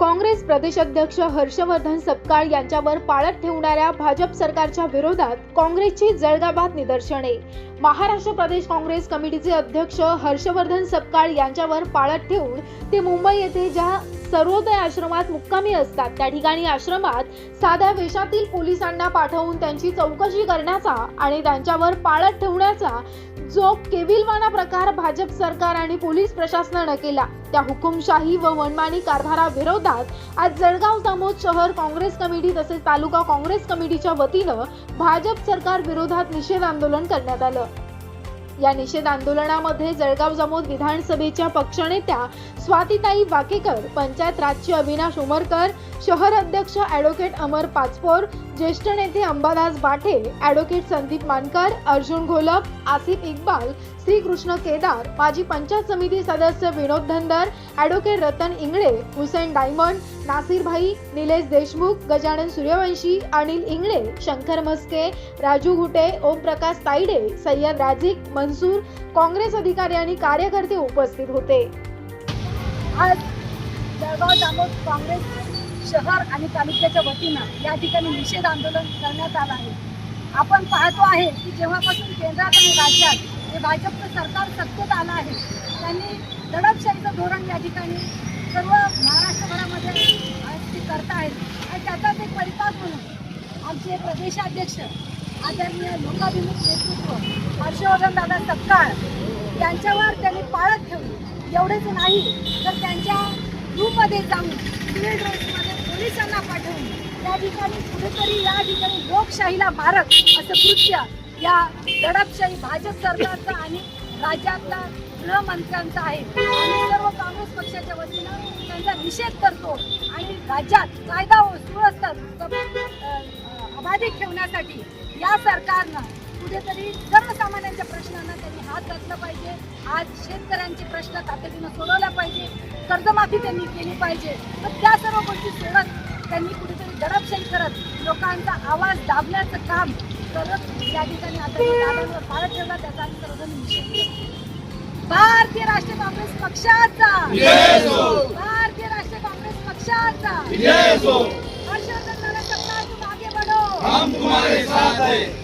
काँग्रेस प्रदेशाध्यक्ष हर्षवर्धन सपकाळ यांच्यावर पाळत ठेवणाऱ्या भाजप सरकारच्या विरोधात काँग्रेसची जळगावात निदर्शने. महाराष्ट्र प्रदेश काँग्रेस कमिटीचे अध्यक्ष हर्षवर्धन सपकाळ यांच्यावर पाळत ठेवून ते मुंबई येथे ज्या सर्वोदय आश्रमात मुक्कामी असतात. त्या ठिकाणी आश्रमात साध्या वेशातील पोलिसांना पाठवून त्यांची चौकशी करण्याचा आणि त्यांच्यावर पाळत ठेवण्याचा जो केविलवाना प्रकार भाजप सरकार आणि पोलीस प्रशासनानं केला त्या हुकुमशाही व मनमानी कारभाराविरोधात आज जळगाव जामोद शहर काँग्रेस कमिटी तसेच तालुका काँग्रेस कमिटीच्या वतीनं भाजप सरकार विरोधात निषेध आंदोलन करण्यात आलं. या निषेध आंदोलनामध्ये जळगाव जामोद विधानसभेच्या पक्षनेत्या स्वातीताई वाकेकर पंचायत राज्य अविनाश उमरकर शहर अध्यक्ष ॲडव्होकेट अमर पाचपोर ज्येष्ठ नेते अंबादास बाठे ॲडव्होकेट संदीप मानकर अर्जुन घोलप आसिफ इक्बाल श्रीकृष्ण केदार माजी पंचायत समिती सदस्य विनोद धनदर ॲडव्होकेट रतन इंगळे हुसेन डायमंड नासिर भाई निलेश देशमुख गजानन सूर्यवंशी अनिल इंगळे शंकर म्हस्के राजू घुटे ओमप्रकाश ताईडे सय्यद राजिक मनसूर काँग्रेस अधिकारी आणि कार्यकर्ते उपस्थित होते. आज जळगाव जामोद काँग्रेस शहर आणि तालुक्याच्या वतीनं या ठिकाणी निषेध आंदोलन करण्यात आलं आहे. आपण पाहतो आहे की जेव्हापासून केंद्रात आणि राज्यात हे भाजपचं सरकार सत्तेत आलं आहे त्यांनी दडपशाहीचं धोरण या ठिकाणी सर्व महाराष्ट्रभरामध्ये ते करत आहेत आणि त्याचाच एक परिपाक म्हणून आमचे प्रदेशाध्यक्ष आदरणीय लोकाभिमुख नेतृत्व हर्षवर्धन दादा सपकाळ यांच्यावर त्यांनी पाळत ठेवली. एवढेच नाही तर त्यांच्या ग्रुपमध्ये जाऊन सिव्हिल ड्रेसमध्ये पोलिसांना पाठवून त्या ठिकाणी कुठेतरी या ठिकाणी लोकशाहीला मारक असं कृत्य या दडपशाही भाजप सरकारचं आणि राज्यातला गृहमंत्र्यांचा आहे. आणि सर्व काँग्रेस पक्षाच्या वतीनं त्यांचा निषेध करतो आणि राज्यात कायदा व सुव्यवस्था अबाधित ठेवण्यासाठी या सरकारनं कुठेतरी सर्वसामान्यांच्या प्रश्नांना हात घातला पाहिजे. आज शेतकऱ्यांचे प्रश्न तातडीनं सोडवला पाहिजे. कर्जमाफी त्यांनी केली पाहिजे. तर त्या सर्व गोष्टी सोडत त्यांनी कुठेतरी दडपशाही करत लोकांचा आवाज दाबण्याचं काम करत या ठिकाणी आता पाळत ठेवला त्याचा आम्ही सर्वजण निषेध. भारतीय राष्ट्रीय काँग्रेस पक्षाचा. भारतीय राष्ट्रीय काँग्रेस पक्षाचा. हर्षवर्धन सत्ता तुम आगे बढ़ो हम तुम्हारे साथ हैं.